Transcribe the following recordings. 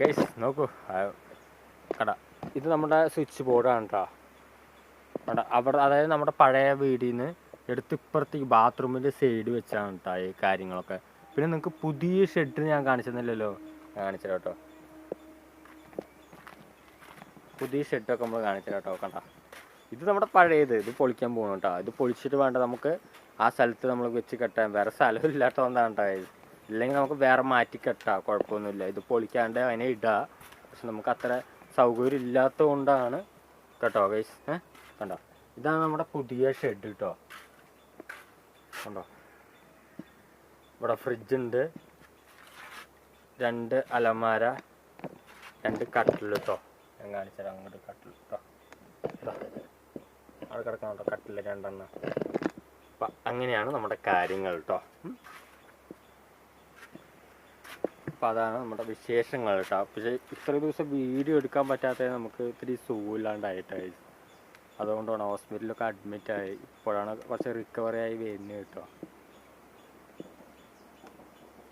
Guys നോക്കൂ. കട. ഇത് നമ്മുടെ സ്വിച്ച് ബോർഡാണ് കേട്ടോ കട. അവിടെ അതായത് നമ്മുടെ പഴയ വീടിൽ നിന്ന് എടുത്ത് ഇപ്പുറത്തേക്ക് ബാത്റൂമിന്റെ സൈഡ് വെച്ചാണ് കേട്ടോ ഈ കാര്യങ്ങളൊക്കെ. പിന്നെ നിങ്ങൾക്ക് പുതിയ ഷെഡ് ഞാൻ കാണിച്ചെന്നില്ലല്ലോ. കാണിച്ചു കേട്ടോ പുതിയ ഷെഡൊക്കെ നമ്മൾ കാണിച്ചു കേട്ടോ കണ്ട. ഇത് നമ്മുടെ പഴയത്. ഇത് പൊളിക്കാൻ പോകണം കേട്ടോ ഇത് പൊളിച്ചിട്ട് വേണ്ട നമുക്ക് ആ സ്ഥലത്ത് നമ്മൾ വെച്ച് കെട്ടാൻ വേറെ സ്ഥലം ഇല്ലാത്തതുകൊണ്ടാണ് കേട്ടോ ഇല്ലെങ്കിൽ നമുക്ക് വേറെ മാറ്റി കെട്ടാം കുഴപ്പമൊന്നുമില്ല. ഇത് പൊളിക്കാണ്ട് അതിനെ ഇടുക പക്ഷെ നമുക്ക് അത്ര സൗകര്യം ഇല്ലാത്തത് കൊണ്ടാണ് കേട്ടോ ഗൈസ് കണ്ടോ? ഇതാണ് നമ്മുടെ പുതിയ ഷെഡ് കേട്ടോ കണ്ടോ? ഇവിടെ ഫ്രിഡ്ജ് ഉണ്ട്. രണ്ട് അലമാര രണ്ട് കട്ടിൽ കേട്ടോ ഞാൻ കാണിച്ചത് അങ്ങോട്ട് കട്ടിൽ കേട്ടോ. അവിടെ കിടക്കണം കേട്ടോ കട്ടിൽ രണ്ടെണ്ണം. അപ്പം അങ്ങനെയാണ് നമ്മുടെ കാര്യങ്ങൾ കേട്ടോ അപ്പം അതാണ് നമ്മുടെ വിശേഷങ്ങൾ കേട്ടോ. പക്ഷേ ഇത്ര ദിവസം വീഡിയോ എടുക്കാൻ പറ്റാത്തത് നമുക്ക് ഇത്തിരി സൂല്ലാണ്ടായിട്ടായി അതുകൊണ്ടാണ് ഹോസ്പിറ്റലിലൊക്കെ അഡ്മിറ്റായി ഇപ്പോഴാണ് കുറച്ച് റിക്കവറി ആയി വരുന്നത് കേട്ടോ.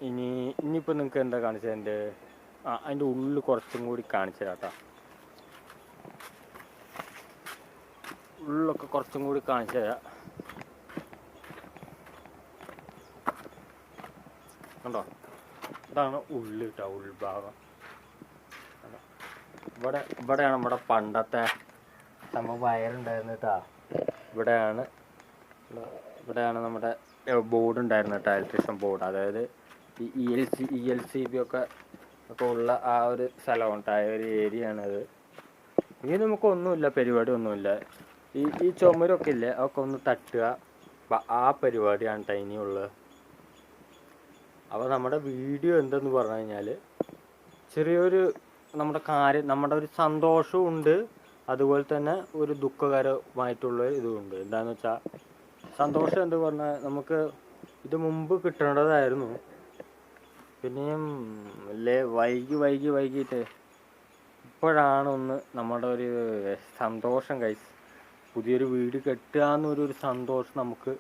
ഇനി ഇനിയിപ്പോൾ നിങ്ങൾക്ക് എന്താ കാണിച്ചത്? എന്റെ ആ അതിന്റെ ഉള്ളിൽ കുറച്ചും കൂടി കാണിച്ചു കേട്ടോ. ഉള്ളിലൊക്കെ കുറച്ചും കൂടി കാണിച്ചു തരാം. കണ്ടോ? ഇതാണ് ഉള്ളു കേട്ടോ ഉൾഭാഗം? ഇവിടെ ഇവിടെയാണ് നമ്മുടെ പണ്ടത്തെ നമ്മൾ വയറുണ്ടായിരുന്നു കേട്ടോ ഇവിടെയാണ് ഇവിടെ- ഇവിടെയാണ് നമ്മുടെ ബോർഡ് ഉണ്ടായിരുന്നത് കേട്ടോ ഇലക്ട്രീഷ്യൻ ബോർഡ് അതായത് ഈ E L C E L C B ഒക്കെ ഒക്കെ ഉള്ള ആ ഒരു സ്ഥലമാണ് കേട്ടോ ആ ഒരു ഏരിയ ആണത്. ഇനി നമുക്കൊന്നുമില്ല പരിപാടി ഒന്നുമില്ല. ഈ ഈ ചുമരൊക്കെ ഇല്ലേ അതൊക്കെ ഒന്ന് തട്ടുക. ആ പരിപാടിയാണ് ഇനിയുള്ളത്. അപ്പോൾ നമ്മുടെ വീഡിയോ എന്തെന്ന് പറഞ്ഞു കഴിഞ്ഞാൽ ചെറിയൊരു നമ്മുടെ കാര്യം നമ്മുടെ ഒരു സന്തോഷവും ഉണ്ട്. അതുപോലെ തന്നെ ഒരു ദുഃഖകരമായിട്ടുള്ള ഇതുമുണ്ട് എന്താണെന്ന് വെച്ചാൽ സന്തോഷം എന്ത് പറഞ്ഞാൽ നമുക്ക് ഇത് മുമ്പ് കിട്ടേണ്ടതായിരുന്നു. പിന്നെയും അല്ലേ വൈകി വൈകി വൈകിട്ട് ഇപ്പോഴാണ് ഒന്ന് നമ്മുടെ ഒരു സന്തോഷം കൈസ് പുതിയൊരു വീട് കെട്ടുക എന്നൊരു സന്തോഷം നമുക്ക്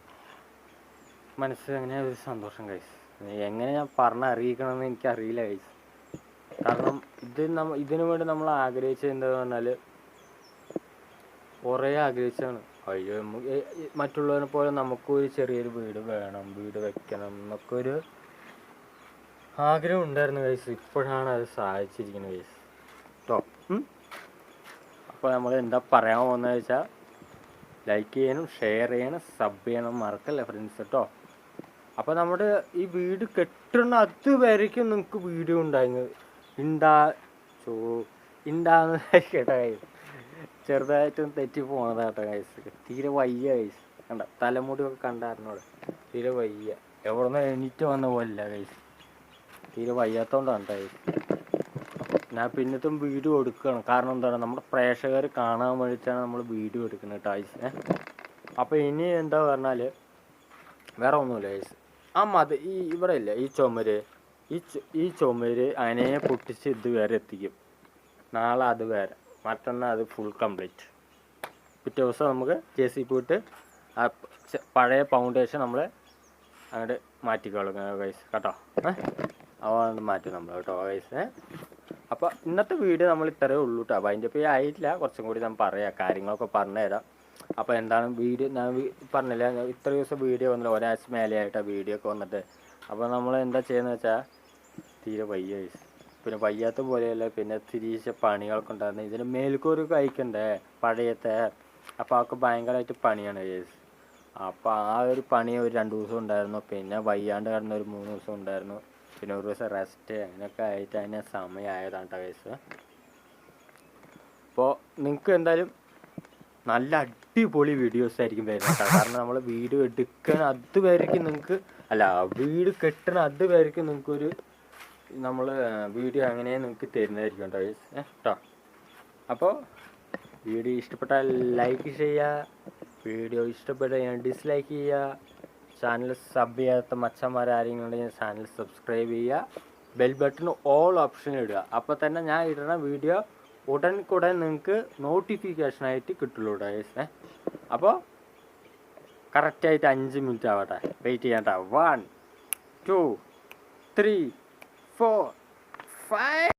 മനസ്സിൽ അങ്ങനെ ഒരു സന്തോഷം കൈസ് എങ്ങനെ ഞാൻ പറഞ്ഞറിയിക്കണമെന്ന് എനിക്കറിയില്ല കൈസ് കാരണം ഇത് നമ്മ ഇതിനു വേണ്ടി നമ്മൾ ആഗ്രഹിച്ചത് എന്താന്ന് പറഞ്ഞാൽ കുറേ ആഗ്രഹിച്ചാണ് അയ്യോ മറ്റുള്ളവരെ പോലെ നമുക്കും ഒരു ചെറിയൊരു വീട് വേണം വീട് വെക്കണം എന്നൊക്കെ ഒരു ആഗ്രഹം ഉണ്ടായിരുന്നു കൈസ് ഇപ്പോഴാണ് അത് സാധിച്ചിരിക്കുന്നത് കൈസ് കേട്ടോ അപ്പോൾ നമ്മൾ എന്താ പറയാൻ പോകുന്നത് വെച്ചാൽ ലൈക്ക് ചെയ്യാനും ഷെയർ ചെയ്യാനും സബ് ചെയ്യണം മറക്കല്ലേ ഫ്രണ്ട്സ് കേട്ടോ അപ്പോൾ നമ്മുടെ ഈ വീട് കെട്ടുന്ന അതുവരയ്ക്കും നിങ്ങൾക്ക് വീഡിയോ ഉണ്ടായിരുന്നു. ഉണ്ടാ ചോ ഉണ്ടാന്ന് കേട്ടോ കൈസ് ചെറുതായിട്ടും തെറ്റി പോണതാ കേട്ടോ കൈസ് തീരെ വയ്യ കൈസ് കണ്ട തലമുടിയൊക്കെ കണ്ടായിരുന്നോടെ തീരെ വയ്യ. എവിടെ നിന്ന് എണീറ്റ് വന്ന പോലല്ല കൈസ് തീരെ വയ്യാത്തോണ്ടാണ് കൈസ് ഞാൻ പിന്നത്തും വീഡിയോ എടുക്കണം. കാരണം എന്താണ്? നമ്മുടെ പ്രേക്ഷകർ കാണാൻ വേണ്ടിയിട്ടാണ് നമ്മൾ വീഡിയോ എടുക്കുന്നത് കേട്ടോ ഐസ് അപ്പോൾ ഇനി എന്താ പറഞ്ഞാൽ വേറെ ഒന്നുമില്ല ഗൈസ് ആ ഈ ഇവിടെ ഇല്ല ഈ ചുമര് ഈ ഈ ചുമര് അതിനെ പൊട്ടിച്ച് ഇത് വരെ എത്തിക്കും. നാളെ അത് വേറെ മറ്റന്നാൾ അത് ഫുൾ കംപ്ലീറ്റ് പിറ്റേ ദിവസം നമുക്ക് ജെ സി പോയിട്ട് ആ പഴയ ഫൗണ്ടേഷൻ നമ്മൾ അങ്ങോട്ട് മാറ്റിക്കോളും ഗൈസ് കേട്ടോ? അതുകൊണ്ട് മാറ്റും നമ്മൾ കേട്ടോ ഗൈസ് അപ്പോൾ ഇന്നത്തെ വീഡിയോ നമ്മൾ ഇത്രയേ ഉള്ളൂ കേട്ടോ. അപ്പോൾ അതിന്റെ ഇപ്പോൾ ആയിട്ടില്ല കുറച്ചും കൂടി ഞാൻ പറയാം കാര്യങ്ങളൊക്കെ പറഞ്ഞു തരാം അപ്പോൾ എന്താണ് വീഡിയോ ഞാൻ പറഞ്ഞില്ല ഇത്ര ദിവസം വീഡിയോ വന്നില്ല ഒരാഴ്ച മേലെയായിട്ടാണ് വീഡിയോ ഒക്കെ വന്നിട്ട്. അപ്പോൾ നമ്മൾ എന്താ ചെയ്യുന്നത് വെച്ചാൽ തീരെ വയ്യ. പിന്നെ വയ്യാത്ത പോലെയല്ല പിന്നെ തിരിച്ച പണികളൊക്കെ ഉണ്ടായിരുന്നു. ഇതിന് മേൽക്കൂർ കഴിക്കണ്ടേ പഴയത്തെ? അപ്പോൾ അവർക്ക് ഭയങ്കരമായിട്ട് പണിയാണ് കേസ് അപ്പോൾ ആ ഒരു പണി ഒരു രണ്ട് ദിവസം ഉണ്ടായിരുന്നു. പിന്നെ വയ്യാണ്ട് കിടന്ന ഒരു മൂന്ന് ദിവസം ഉണ്ടായിരുന്നു. പിന്നെ ഒരു ദിവസം റെസ്റ്റ് അങ്ങനെയൊക്കെ ആയിട്ട് അതിന് സമയമായതാണ് കേട്ടോ കേസ് അപ്പോൾ നിങ്ങൾക്ക് എന്തായാലും നല്ല അടിപൊളി വീഡിയോസ് ആയിരിക്കും വരുന്നത് കാരണം നമ്മൾ വീട് എടുക്കാൻ അതുവരെയ്ക്കും നിങ്ങൾക്ക് അല്ല വീട് കെട്ടണ അതുവരെയ്ക്കും നിങ്ങൾക്കൊരു നമ്മൾ വീഡിയോ അങ്ങനെ നിങ്ങൾക്ക് തരുന്നതായിരിക്കും കേട്ടോ കേട്ടോ അപ്പോൾ വീഡിയോ ഇഷ്ടപ്പെട്ടാൽ ലൈക്ക് ചെയ്യുക വീഡിയോ ഇഷ്ടപ്പെട്ടാൽ ഡിസ്ലൈക്ക് ചെയ്യുക ചാനൽ സബ് ചെയ്യാത്ത മച്ചന്മാർ ആരെങ്കിലും ഉണ്ടെങ്കിൽ ചാനൽ സബ്സ്ക്രൈബ് ചെയ്യുക ബെൽ ബട്ടൺ ഓൾ ഓപ്ഷൻ ഇടുക. അപ്പോൾ തന്നെ ഞാൻ ഇടുന്ന വീഡിയോ ഉടൻ കൂടെ നിങ്ങൾക്ക് നോട്ടിഫിക്കേഷനായിട്ട് കിട്ടുള്ളൂ ഏ? അപ്പോൾ കറക്റ്റായിട്ട് അഞ്ച് മിനിറ്റ് ആവട്ടെ. വെയിറ്റ് ചെയ്യണ്ട one two three four five